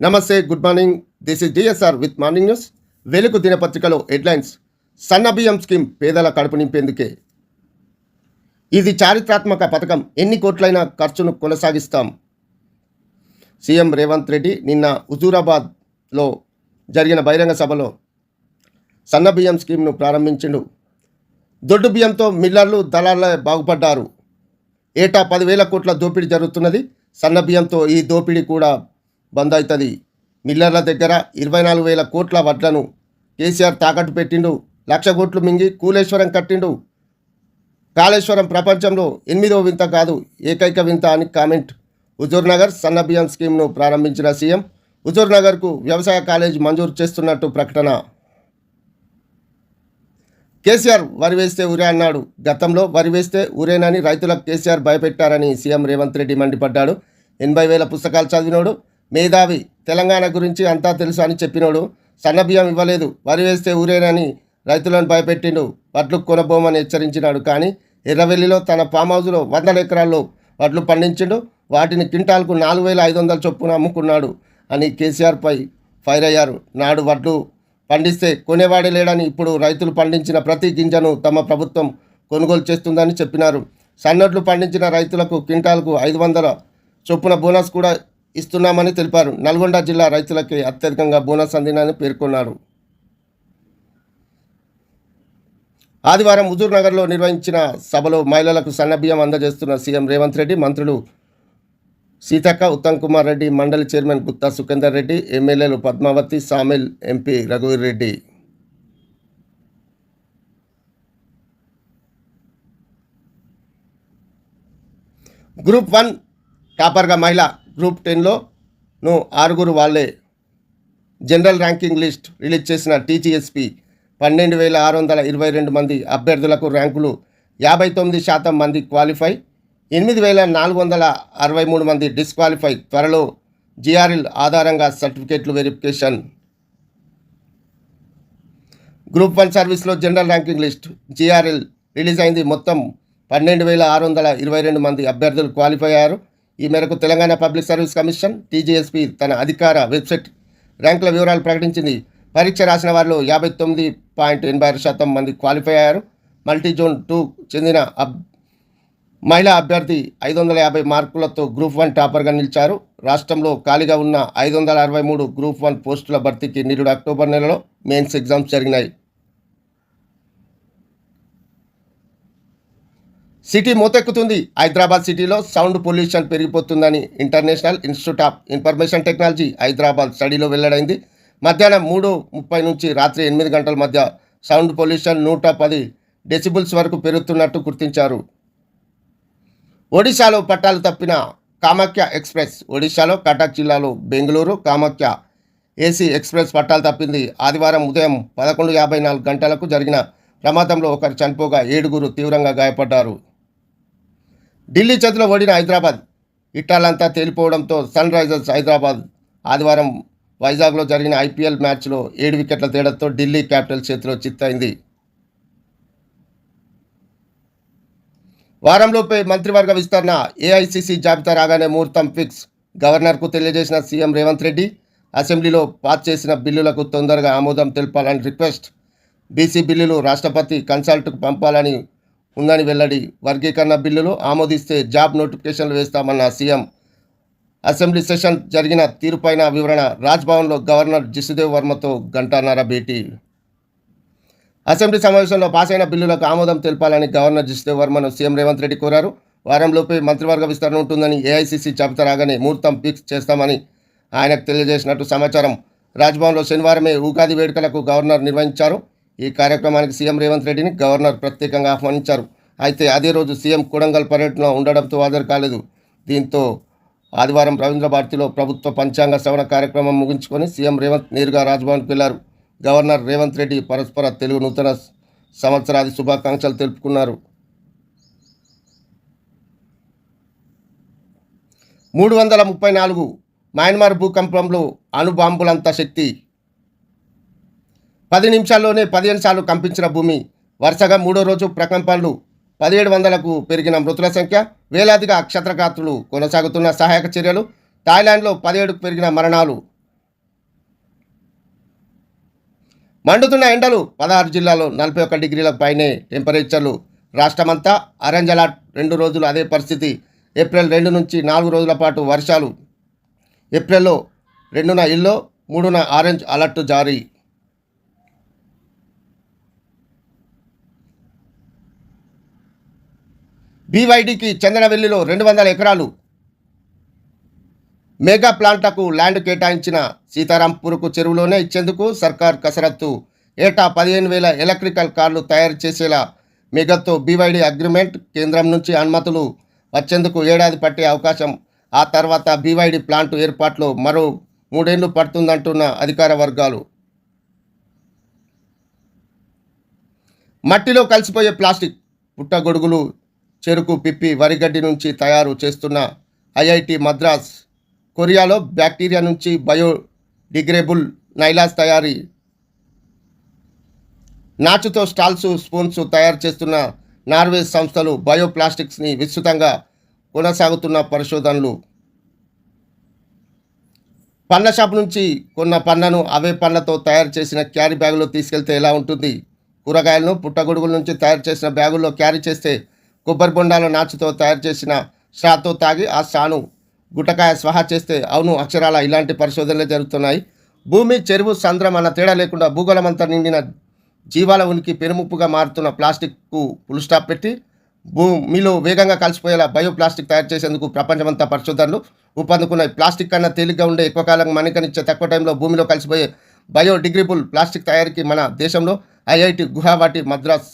నమస్తే good morning this is DSR with morning news Velugu దినపత్రికలో headlines సన్న బియ్యం స్కీమ్ పేదల కడుపు నింపేందుకే. ఇది చారిత్రాత్మక పథకం. ఎన్ని కోట్లైన ఖర్చును కొనసాగిస్తాం. సీఎం రేవంత్ రెడ్డి నిన్న హుజూరాబాద్లో జరిగిన బహిరంగ సభలో సన్న బియ్యం స్కీమ్ను ప్రారంభించిండు. దొడ్డు బియ్యంతో మిల్లర్లు దళాల బాగుపడ్డారు. ఏటా పదివేల కోట్ల దోపిడీ జరుగుతున్నది. సన్న బియ్యంతో ఈ దోపిడీ కూడా బంద్ అవుతుంది మిల్లర్ల దగ్గర ఇరవై నాలుగు వేల కోట్ల వడ్లను కేసీఆర్ తాకట్టు పెట్టిండు. లక్ష కోట్లు మింగి కూలేశ్వరం కట్టిండు. కాళేశ్వరం ప్రపంచంలో ఎనిమిదో వింత కాదు ఏకైక వింత అని కామెంట్. హుజూర్ నగర్ సన్న స్కీమ్ను ప్రారంభించిన సీఎం. హుజూర్ నగర్కు వ్యవసాయ కాలేజ్ మంజూరు చేస్తున్నట్టు ప్రకటన. కేసీఆర్ వరి వేస్తే ఊరే అన్నాడు. గతంలో వరి వేస్తే ఊరేనని రైతులకు కేసీఆర్ భయపెట్టారని సీఎం రేవంత్ రెడ్డి మండిపడ్డాడు. ఎనభై వేల పుస్తకాలు చదివినోడు. మేధావి తెలంగాణ గురించి అంతా తెలుసు అని చెప్పినోడు సన్నబియ్యం ఇవ్వలేదు వరి వేస్తే ఊరేనని రైతులను భయపెట్టిండు వడ్లు కొనబోమని హెచ్చరించినాడు. కానీ ఎర్రవెల్లిలో తన ఫామ్ హౌస్లో వందల ఎకరాల్లో వడ్లు పండించిండు వాటిని క్వింటాల్కు నాలుగు వేల ఐదు వందల చొప్పున అమ్ముకున్నాడు అని కేసీఆర్పై ఫైర్ అయ్యారు. నాడు వడ్లు పండిస్తే కొనేవాడే లేడని ఇప్పుడు రైతులు పండించిన ప్రతి గింజను తమ ప్రభుత్వం కొనుగోలు చేస్తుందని చెప్పినారు. సన్నడ్లు పండించిన రైతులకు క్వింటాల్కు ఐదు వందల చొప్పున బోనస్ కూడా ఇస్తున్నామని తెలిపారు. నల్గొండ జిల్లా రైతులకి అత్యధికంగా బోనస్ అందినని పేర్కొన్నారు. ఆదివారం హుజూర్ నగర్లో నిర్వహించిన సభలో మహిళలకు సన్నబియ్యం అందజేస్తున్న సీఎం రేవంత్ రెడ్డి మంత్రులు సీతక్క ఉత్తమ్ కుమార్ రెడ్డి మండలి చైర్మన్ గుత్తా సుఖేందర్ రెడ్డి ఎమ్మెల్యేలు పద్మావతి సామిల్ ఎంపీ రఘువీర్ రెడ్డి. గ్రూప్ వన్ టాపర్గా మహిళ గ్రూప్ టెన్లోను ఆరుగురు వాళ్ళే జనరల్ ర్యాంకింగ్ లిస్ట్ రిలీజ్ చేసిన టీజీఎస్పీ పన్నెండు వేల ఆరు వందల ఇరవై రెండు మంది అభ్యర్థులకు ర్యాంకులు యాభై తొమ్మిది శాతం మంది క్వాలిఫై ఎనిమిది వేల నాలుగు వందల అరవై మూడు మంది డిస్క్వాలిఫై. త్వరలో జిఆర్ఎల్ ఆధారంగా సర్టిఫికేట్లు వెరిఫికేషన్. గ్రూప్ వన్ సర్వీస్లో general ranking list GRL release అయింది. మొత్తం పన్నెండు వేల ఆరు వందల ఇరవై రెండు మంది అభ్యర్థులు క్వాలిఫై అయ్యారు. ఈ మేరకు Telangana public service commission TGSP తన అధికార వెబ్సైట్ ర్యాంకుల వివరాలు ప్రకటించింది. పరీక్ష రాసిన వారిలో యాభై తొమ్మిది పాయింట్ ఎనభై ఆరు శాతం మంది క్వాలిఫై అయ్యారు. మల్టీ జోన్ టూ చెందిన అబ్ మహిళా అభ్యర్థి ఐదు వందల యాభై మార్కులతో గ్రూప్ వన్ టాపర్గా నిలిచారు. రాష్ట్రంలో ఖాళీగా ఉన్న ఐదు వందల అరవై మూడు గ్రూప్ వన్ పోస్టుల భర్తీకి నిరుడు అక్టోబర్ నెలలో మెయిన్స్ ఎగ్జామ్స్ జరిగినాయి. సిటీ మూతెక్కుతుంది హైదరాబాద్ సిటీలో sound pollution పెరిగిపోతుందని international institute of information technology Hyderabad స్టడీలో వెల్లడైంది. మధ్యాహ్నం మూడు ముప్పై నుంచి రాత్రి ఎనిమిది గంటల మధ్య సౌండ్ పొల్యూషన్ నూట పది డెసిబుల్స్ వరకు పెరుగుతున్నట్టు గుర్తించారు. ఒడిశాలో పట్టాలు తప్పిన కామాఖ్య ఎక్స్ప్రెస్ ఒడిశాలో కటక్ జిల్లాలో బెంగళూరు కామాఖ్య ఏసీ ఎక్స్ప్రెస్ పట్టాలు తప్పింది. ఆదివారం ఉదయం పదకొండు యాభై నాలుగు గంటలకు జరిగిన ప్రమాదంలో ఒకరు చనిపోగా ఏడుగురు తీవ్రంగా గాయపడ్డారు. ఢిల్లీ చేతిలో ఓడిన హైదరాబాద్. ఇట్టాలంతా తేలిపోవడంతో సన్ రైజర్స్ హైదరాబాద్ ఆదివారం వైజాగ్లో జరిగిన ఐపీఎల్ మ్యాచ్లో ఏడు వికెట్ల తేడాతో ఢిల్లీ క్యాపిటల్ చేతిలో చిత్తైంది. వారంలోపే మంత్రివర్గ విస్తరణ ఏఐసిసి జాబితా రాగానే ముహూర్తం ఫిక్స్ గవర్నర్కు తెలియజేసిన సీఎం రేవంత్ రెడ్డి అసెంబ్లీలో పాస్ చేసిన బిల్లులకు తొందరగా ఆమోదం తెలపాలని రిక్వెస్ట్. బీసీ బిల్లులు రాష్ట్రపతి కన్సల్ట్కు పంపాలని ఉందని వెల్లడి. వర్గీకరణ బిల్లులు ఆమోదిస్తే జాబ్ నోటిఫికేషన్లు వేస్తామన్న సీఎం అసెంబ్లీ సెషన్ జరిగిన తీరుపైన వివరణ. రాజ్భవన్లో గవర్నర్ జిసుదేవ్ వర్మతో గంటన్నర భేటీ. అసెంబ్లీ సమావేశంలో పాస్ అయిన బిల్లులకు ఆమోదం తెలపాలని గవర్నర్ జిసుదేవ్ వర్మను సీఎం రేవంత్ రెడ్డి కోరారు. వారంలోపే మంత్రివర్గ విస్తరణ ఉంటుందని ఏఐసీసీ జాబితా రాగానే ముహూర్తం ఫిక్స్ చేస్తామని ఆయనకు తెలియజేసినట్టు సమాచారం. రాజ్భవన్లో శనివారమే ఉగాది వేడుకలకు గవర్నర్ నిర్వహించారు. ఈ కార్యక్రమానికి సీఎం రేవంత్ రెడ్డిని గవర్నర్ ప్రత్యేకంగా ఆహ్వానించారు. అయితే అదే రోజు సీఎం కొడంగల్ పర్యటనలో ఉండడంతో హాజరు కాలేదు. దీంతో ఆదివారం రవీంద్ర భారతిలో ప్రభుత్వ పంచాంగ శ్రవణ కార్యక్రమం ముగించుకొని సీఎం రేవంత్ నేరుగా రాజ్భవన్కి వెళ్ళారు. గవర్నర్ రేవంత్ రెడ్డి పరస్పర తెలుగు నూతన సంవత్సరాది శుభాకాంక్షలు తెలుపుకున్నారు. మూడు వందల ముప్పై నాలుగు మయన్మార్ భూకంపంలో అణుబాంబులంత శక్తి పది నిమిషాల్లోనే పదిహేను సార్లు కంపించిన భూమి. వరుసగా మూడో రోజు ప్రకంపనలు. పదిహేడు వందలకు పెరిగిన మృతుల సంఖ్య. వేలాదిగా అక్షత్రఘాతులు కొనసాగుతున్న సహాయక చర్యలు. థాయిలాండ్లో పదిహేడుకు పెరిగిన మరణాలు. మండుతున్న ఎండలు పదహారు జిల్లాలో నలభై ఒక్క డిగ్రీల పైనే టెంపరేచర్లు. రాష్ట్రమంతా ఆరెంజ్ అలర్ట్. రెండు రోజులు అదే పరిస్థితి. ఏప్రిల్ రెండు నుంచి నాలుగు రోజుల పాటు వర్షాలు. ఏప్రిల్లో రెండున ఇల్లో మూడున ఆరెంజ్ అలర్ట్ జారీ. బీవైడికి చందనవెల్లిలో రెండు వందల ఎకరాలు మెగా ప్లాంట్లకు ల్యాండ్ కేటాయించిన సీతారాంపూర్కు చెరువులోనే ఇచ్చేందుకు సర్కార్ కసరత్తు. ఏటా పదిహేను వేల ఎలక్ట్రికల్ కార్లు తయారు చేసేలా మెగాతో బీవైడి అగ్రిమెంట్ కేంద్రం నుంచి అనుమతులు వచ్చేందుకు ఏడాది పట్టే అవకాశం. ఆ తర్వాత బీవైడి ప్లాంట్ ఏర్పాట్లో మరో మూడేళ్ళు పడుతుందంటున్న అధికార వర్గాలు. మట్టిలో కలిసిపోయే ప్లాస్టిక్ పుట్టగొడుగులు చెరుకు పిప్పి వరిగడ్డి నుంచి తయారు చేస్తున్న ఐఐటి మద్రాస్ కొరియాలో బ్యాక్టీరియా నుంచి బయోడిగ్రేబుల్ నైలాస్ తయారీ. నాచుతో స్టాల్స్ స్పూన్స్ తయారు చేస్తున్న నార్వే సంస్థలు బయోప్లాస్టిక్స్ని విస్తృతంగా కొనసాగుతున్న పరిశోధనలు. పండ్ల షాప్ నుంచి కొన్న పండ్లను అవే పండ్లతో తయారు చేసిన క్యారీ బ్యాగులో తీసుకెళ్తే ఎలా ఉంటుంది? కూరగాయలను పుట్టగొడుగుల నుంచి తయారు చేసిన బ్యాగుల్లో క్యారీ చేస్తే కొబ్బరి బొండాల నాచుతో తయారు చేసిన షాతో తాగి ఆ షాను గుట్టకాయ స్వహా చేస్తే అవును అక్షరాల ఇలాంటి పరిశోధనలే జరుగుతున్నాయి. భూమి చెరువు సంద్రం అన్న తేడా లేకుండా భూగోళమంతా నిండిన జీవాల ఉనికి పెనుముప్పుగా మారుతున్న ప్లాస్టిక్కు ఫుల్ స్టాప్ పెట్టి భూమిలో వేగంగా కలిసిపోయేలా బయో ప్లాస్టిక్ తయారు చేసేందుకు ప్రపంచమంతా పరిశోధనలు ఊపందుకున్నాయి. ప్లాస్టిక్ కన్నా తేలిగ్గా ఉండే ఎక్కువ కాలం మణికనిచ్చే తక్కువ టైంలో భూమిలో కలిసిపోయే బయోడిగ్రేబుల్ ప్లాస్టిక్ తయారీకి మన దేశంలో ఐఐటి గుహావాటి మద్రాస్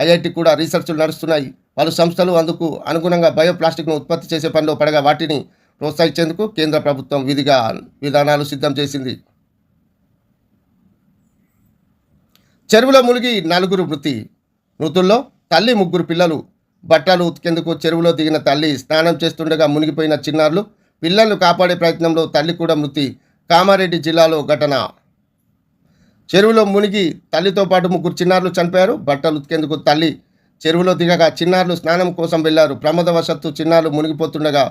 ఐఐటి కూడా రీసెర్చ్లు నడుస్తున్నాయి. పలు సంస్థలు అందుకు అనుగుణంగా బయోప్లాస్టిక్ను ఉత్పత్తి చేసే పనిలో పడగా వాటిని ప్రోత్సహించేందుకు కేంద్ర ప్రభుత్వం విధిగా విధానాలు సిద్ధం చేసింది. చెరువులో మునిగి నలుగురు మృతి మృతుల్లో తల్లి ముగ్గురు పిల్లలు. బట్టలు ఉతికేందుకు చెరువులో దిగిన తల్లి స్నానం చేస్తుండగా మునిగిపోయిన చిన్నారులు. పిల్లలను కాపాడే ప్రయత్నంలో తల్లి కూడా మృతి. కామారెడ్డి జిల్లాలో ఘటన. చెరువులో మునిగి తల్లితో పాటు ముగ్గురు చిన్నారులు చనిపోయారు. బట్టలు ఉతికేందుకు తల్లి చెరువులో దిగగా చిన్నారులు స్నానం కోసం వెళ్ళారు ప్రమాదవశత్తు చిన్నారులు మునిగిపోతుండగా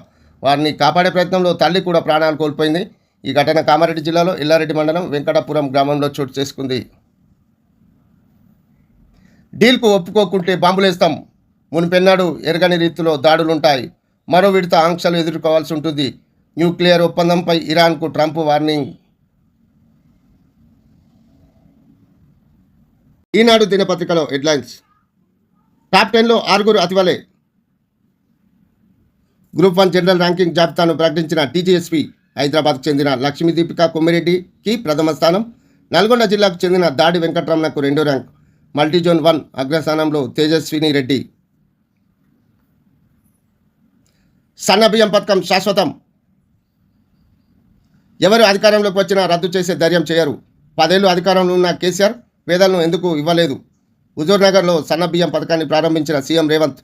వారిని కాపాడే ప్రయత్నంలో తల్లి కూడా ప్రాణాలు కోల్పోయింది. ఈ ఘటన కామారెడ్డి జిల్లాలో ఎల్లారెడ్డి మండలం వెంకటాపురం గ్రామంలో చోటు చేసుకుంది. డీల్కు ఒప్పుకోకుంటే బాంబులేస్తాం మునిపెన్నాడు ఎరగని రీతిలో దాడులుంటాయి. మరో విడత ఆంక్షలు ఎదుర్కోవాల్సి ఉంటుంది. న్యూక్లియర్ ఒప్పందంపై ఇరాన్కు ట్రంప్ వార్నింగ్. ఈనాడు దినపత్రికలో హెడ్లైన్స్. టాప్ టెన్లో ఆరుగురు అతివలే. గ్రూప్ వన్ జనరల్ ర్యాంకింగ్ జాబితాను ప్రకటించిన టీజీఎస్పీ హైదరాబాద్కు చెందిన లక్ష్మీ దీపిక కొమ్మిరెడ్డికి ప్రథమ స్థానం. నల్గొండ జిల్లాకు చెందిన దాడి వెంకటరమణకు రెండో ర్యాంక్. మల్టీజోన్ వన్ అగ్రస్థానంలో తేజస్విని రెడ్డి. సన్నబియ్యం పథకం శాశ్వతం. ఎవరు అధికారంలోకి వచ్చినా రద్దు చేసే ధైర్యం చేయరు. పదేళ్ళు అధికారంలో ఉన్న కేసీఆర్ పేదలను ఎందుకు ఇవ్వలేదు? హుజూర్నగర్లో సన్నబియ్యం పథకాన్ని ప్రారంభించిన సీఎం రేవంత్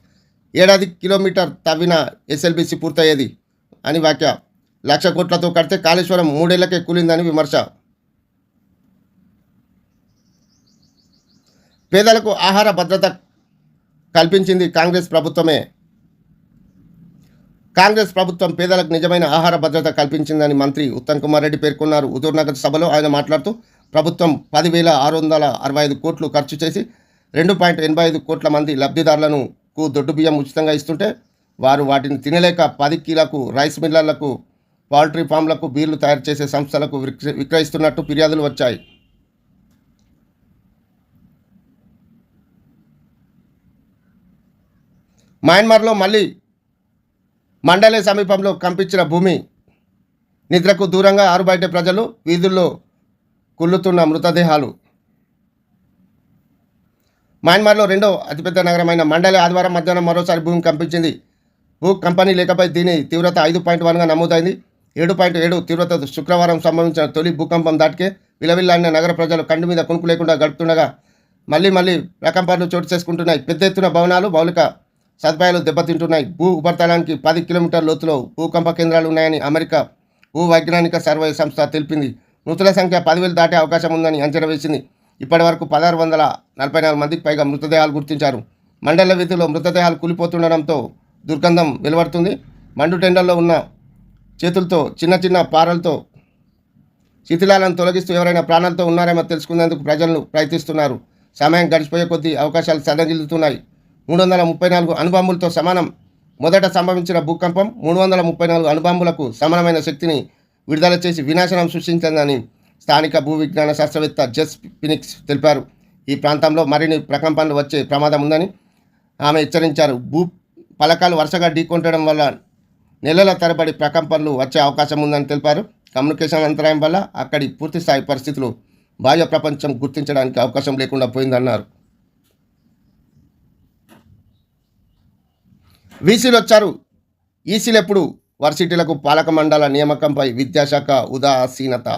ఏడాది కిలోమీటర్ తవ్విన ఎస్ఎల్బీసీ పూర్తయ్యేది అని వ్యాఖ్య. లక్ష కోట్లతో కడితే కాళేశ్వరం మూడేళ్ళకే కూలిందని విమర్శ. పేదలకు ఆహార భద్రత కల్పించింది కాంగ్రెస్ ప్రభుత్వమే. కాంగ్రెస్ ప్రభుత్వం పేదలకు నిజమైన ఆహార భద్రత కల్పించిందని మంత్రి ఉత్తమ్ కుమార్ రెడ్డి పేర్కొన్నారు. హుజూర్నగర్ సభలో ఆయన మాట్లాడుతూ ప్రభుత్వం పదివేల ఆరు వందల అరవై ఐదు కోట్లు ఖర్చు చేసి రెండు పాయింట్ ఎనభై ఐదు కోట్ల మంది లబ్ధిదారులను కు దొడ్డు బియ్యం ఉచితంగా ఇస్తుంటే వారు వాటిని తినలేక పది కిలకు రైస్ మిల్లర్లకు పౌల్ట్రీ ఫామ్లకు బీర్లు తయారు చేసే సంస్థలకు విక్ర- విక్రయిస్తున్నట్టు ఫిర్యాదులు వచ్చాయి. మయన్మార్లో మళ్ళీ మండలే సమీపంలో కంపించిన భూమి నిద్రకు దూరంగా ఆరుబయట ప్రజలు వీధుల్లో కుళ్ళుతున్న మృతదేహాలు. మయన్మార్లో రెండో అతిపెద్ద నగరమైన మండలి ఆదివారం మధ్యాహ్నం మరోసారి భూమి కంపించింది. భూ కంపెనీ లేఖపై దీని తీవ్రత ఐదు పాయింట్ వన్గా నమోదైంది. ఏడు పాయింట్ ఏడు తీవ్రత శుక్రవారం సంభవించిన తొలి భూకంపం దాటికే విలవిల్లాడిన నగర ప్రజలు కంటి మీద కొనుక్కు లేకుండా గడుపుతుండగా మళ్ళీ మళ్ళీ ప్రకంపనలు చోటు చేసుకుంటున్నాయి. పెద్ద ఎత్తున భవనాలు మౌలిక సదుపాయాలు దెబ్బతింటున్నాయి. భూ ఉపరితలానికి పది కిలోమీటర్ల లోతులో భూకంప కేంద్రాలు ఉన్నాయని అమెరికా భూ వైజ్ఞానిక సర్వే సంస్థ తెలిపింది. మృతుల సంఖ్య పదివేలు దాటే అవకాశం ఉందని అంచనా వేసింది. ఇప్పటి వరకు పదహారు వందల నలభై నాలుగు మందికి పైగా మృతదేహాలు గుర్తించారు. మండల వీధిలో మృతదేహాలు కూలిపోతుండడంతో దుర్గంధం వెలువడుతుంది. మండు టెండర్లో ఉన్న చేతులతో చిన్న చిన్న పారలతో శిథిలాలను తొలగిస్తూ ఎవరైనా ప్రాణాలతో ఉన్నారేమో తెలుసుకునేందుకు ప్రజలు ప్రయత్నిస్తున్నారు. సమయం గడిచిపోయే కొద్దీ అవకాశాలు సన్నగిల్లుతున్నాయి మూడు వందల ముప్పై నాలుగు అణుబాంబులతో సమానం. మొదట సంభవించిన భూకంపం మూడు వందల ముప్పై నాలుగు అణుబాంబులకు సమానమైన శక్తిని విడుదల చేసి వినాశనం సృష్టించిందని స్థానిక భూ విజ్ఞాన శాస్త్రవేత్త జెస్ ఫినిక్స్ తెలిపారు. ఈ ప్రాంతంలో మరిన్ని ప్రకంపనలు వచ్చే ప్రమాదం ఉందని ఆమె హెచ్చరించారు. భూ పలకాలు వరుసగా ఢీకొంటడం వల్ల నెలల తరబడి ప్రకంపనలు వచ్చే అవకాశం ఉందని తెలిపారు. కమ్యూనికేషన్ అంతరాయం వల్ల అక్కడి పూర్తిస్థాయి పరిస్థితులు బాహ్య ప్రపంచం గుర్తించడానికి అవకాశం లేకుండా పోయిందన్నారు. వీసీలు వచ్చారు. ఈసీలు ఎప్పుడు? వర్సిటీలకు పాలక మండల నియామకంపై విద్యాశాఖ ఉదాసీనత.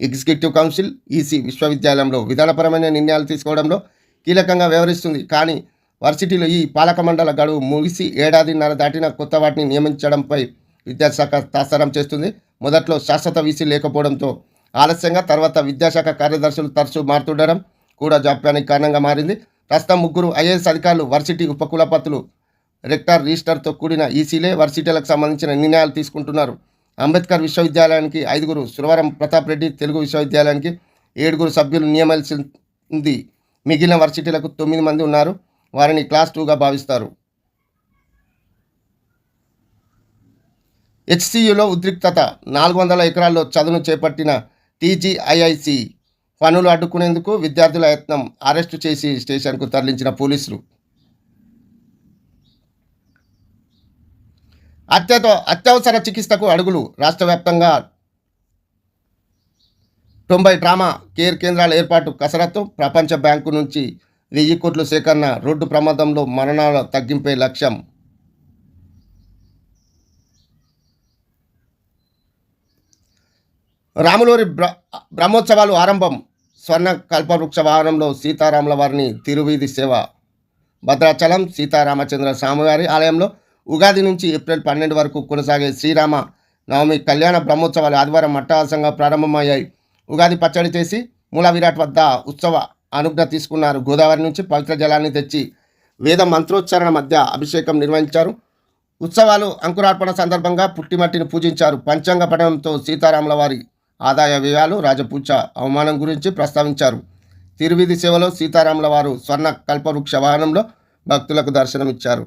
ఎగ్జిక్యూటివ్ కౌన్సిల్ ఈసీ విశ్వవిద్యాలయంలో విధానపరమైన నిర్ణయాలు తీసుకోవడంలో కీలకంగా వ్యవహరిస్తుంది. కానీ వర్సిటీలో ఈ పాలక మండల గడువు ముగిసి ఏడాదిన్నర దాటిన కొత్త వాటిని నియమించడంపై విద్యాశాఖ తాత్సారం చేస్తుంది. మొదట్లో శాశ్వత వీసీ లేకపోవడంతో ఆలస్యంగా తర్వాత విద్యాశాఖ కార్యదర్శులు తరచూ మారుతుండడం కూడా జాప్యానికి కారణంగా మారింది. ప్రస్తుతం ముగ్గురు ఐఏఎస్ అధికారులు వర్సిటీ ఉపకులపతులు రెక్టార్ రిజిస్టర్తో కూడిన ఈసీలే వర్సిటీలకు సంబంధించిన నిర్ణయాలు తీసుకుంటున్నారు. అంబేద్కర్ విశ్వవిద్యాలయానికి ఐదుగురు సురవరం ప్రతాప్ రెడ్డి తెలుగు విశ్వవిద్యాలయానికి ఏడుగురు సభ్యులు నియమాల్సి ఉంది మిగిలిన వర్సిటీలకు తొమ్మిది మంది ఉన్నారు. వారిని క్లాస్ టూగా భావిస్తారు. హెచ్సియులో ఉద్రిక్తత. నాలుగు వందల ఎకరాల్లో చదువును చేపట్టిన టీజీఐఐసి పనులు అడ్డుకునేందుకు విద్యార్థుల యత్నం అరెస్టు చేసి స్టేషన్కు తరలించిన పోలీసులు. అత్యత అత్యవసర చికిత్సకు అడుగులు. రాష్ట్ర వ్యాప్తంగా తొంభై ట్రామా కేర్ కేంద్రాల ఏర్పాటు కసరత్తు. ప్రపంచ బ్యాంకు నుంచి వెయ్యి కోట్లు సేకరణ. రోడ్డు ప్రమాదంలో మరణాల తగ్గింపే లక్ష్యం. రాములూరి బ్ర బ్రహ్మోత్సవాలు ఆరంభం. స్వర్ణ కల్పవృక్ష వాహనంలో సీతారాముల వారిని తిరువీధి సేవ. భద్రాచలం సీతారామచంద్ర స్వామివారి ఆలయంలో ఉగాది నుంచి ఏప్రిల్ పన్నెండు వరకు కొనసాగే శ్రీరామ నవమి కళ్యాణ బ్రహ్మోత్సవాలు ఆదివారం మట్టహాసంగా ప్రారంభమయ్యాయి. ఉగాది పచ్చడి చేసి మూల విరాట్ వద్ద ఉత్సవ అనుజ్ఞ తీసుకున్నారు. గోదావరి నుంచి పవిత్ర జలాన్ని తెచ్చి వేద మంత్రోచ్చారణ మధ్య అభిషేకం నిర్వహించారు. ఉత్సవాలు అంకురార్పణ సందర్భంగా పుట్టిమట్టిని పూజించారు. పంచాంగ పఠనంతో సీతారాముల వారి ఆదాయ వ్యయాలు రాజపూజ అవమానం గురించి ప్రస్తావించారు. తిరువిధి సేవలో సీతారాముల వారు స్వర్ణ కల్పవృక్ష వాహనంలో భక్తులకు దర్శనమిచ్చారు.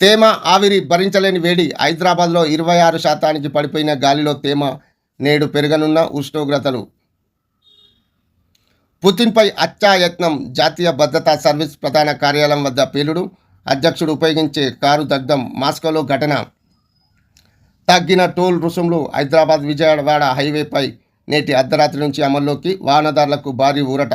తేమ ఆవిరి భరించలేని వేడి హైదరాబాద్లో ఇరవై ఆరు శాతానికి పడిపోయిన గాలిలో తేమ నేడు పెరగనున్న ఉష్ణోగ్రతలు. పుతిన్పై హత్యాయత్నం జాతీయ భద్రతా సర్వీస్ ప్రధాన కార్యాలయం వద్ద పేలుడు. అధ్యక్షుడు ఉపయోగించే కారు దగ్ధం మాస్కోలో ఘటన. తగ్గిన టోల్ రుసుములు హైదరాబాద్ విజయవాడ హైవేపై నేటి అర్ధరాత్రి నుంచి అమల్లోకి వాహనదారులకు భారీ ఊరట.